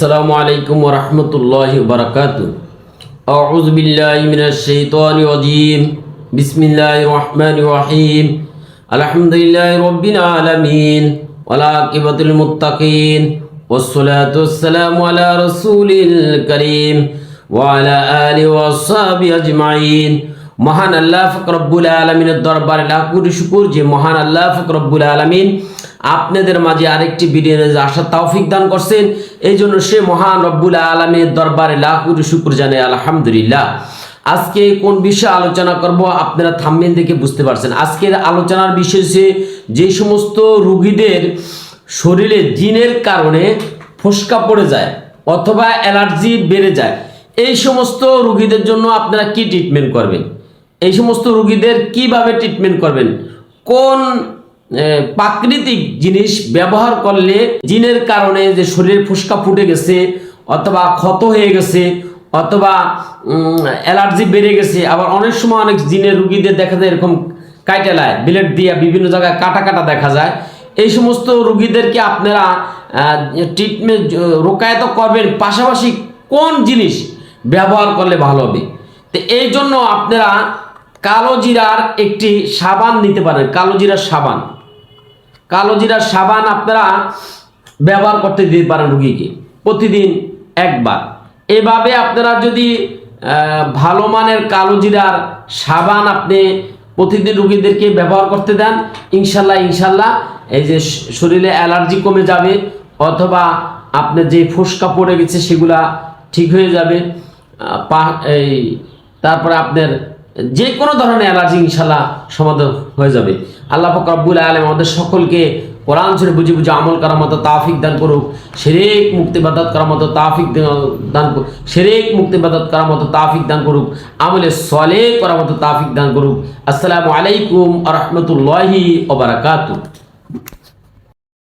আসসালামু আলাইকুম ওরহমতুল্লাহ বারকাত أعوذ بالله من الشيطان الرجيم بسم الله الرحمن الرحيم الحمد لله رب العالمين والعاقبة للمتقين والصلاة والسلام على رسول الكريم وعلى آله وصحبه أجمعين মহান আল্লাহ ফকরব্বুল আলমিনের দরবারে লাখ কোটি শুকুর যে মহান আল্লাহ ফকরব্বুল আলমিন আপনাদের মাঝে আরেকটি ভিডিও আসার তৌফিক দান করছেন। এই জন্য সে মহান রব্বুল আলমীর দরবারে লাখ কোটি শুকুর জানে আলহামদুলিল্লাহ। আজকে কোন বিষয়ে আলোচনা করব আপনারা থাম্বেন দেখে বুঝতে পারছেন। আজকের আলোচনার বিষয় হচ্ছে যে সমস্ত রুগীদের শরীরে জিনের কারণে ফোসকা পড়ে যায় অথবা অ্যালার্জি বেড়ে যায়, এই সমস্ত রুগীদের জন্য আপনারা কি ট্রিটমেন্ট করবেন? এই সমস্ত রুগীদের কীভাবে ট্রিটমেন্ট করবেন? কোন প্রাকৃতিক জিনিস ব্যবহার করলে জিনের কারণে যে শরীরের ফুসকা ফুটে গেছে, অথবা ক্ষত হয়ে গেছে, অথবা অ্যালার্জি বেড়ে গেছে, আবার অনেক সময় অনেক জিনের রুগীদের দেখা যায় এরকম কাইটেলায় বিলেট দিয়ে বিভিন্ন জায়গায় কাটা কাটা দেখা যায়। এই সমস্ত রুগীদেরকে আপনারা ট্রিটমেন্ট রোকায়ত করবেন, পাশাপাশি কোন জিনিস ব্যবহার করলে ভালো হবে? তো এই জন্য আপনারা কালো জিরার একটি সাবান নিতে পারেন, কালো জিরার সাবান। কালো জিরার সাবান আপনারা ব্যবহার করতে দিতে পারেন রুগীকে। প্রতিদিন একবার। এভাবে আপনারা যদি ভালো মানের কালো জিরার সাবান আপনি প্রতিদিন রুগীদেরকে ব্যবহার করতে দেন, ইনশাল্লাহ ইনশাল্লাহ, এই যে শরীরে অ্যালার্জি কমে যাবে অথবা আপনার যে ফুসকা পড়ে গেছে সেগুলা ঠিক হয়ে যাবে এই, তারপরে আপনার যে কোনো ধরনের অ্যালার্জি ইনশাল্লাহ সমাধান হয়ে যাবে। আল্লাহ পাক রব্বুল আলম আমাদের সকলকে কোরআন ছেড়ে বুঝে বুঝে আমল করার মতো তাফিক দান করুক, সেরেক মুক্তি বাদাত করার মতো তাফিক দান সেরেক মুক্তি বাদাত করার মতো তাফিক দান করুক, আমলে সলে করার মতো তাফিক দান করুক। আসসালামু আলাইকুম আ রহমতুল্লাহি ওবরাকাতু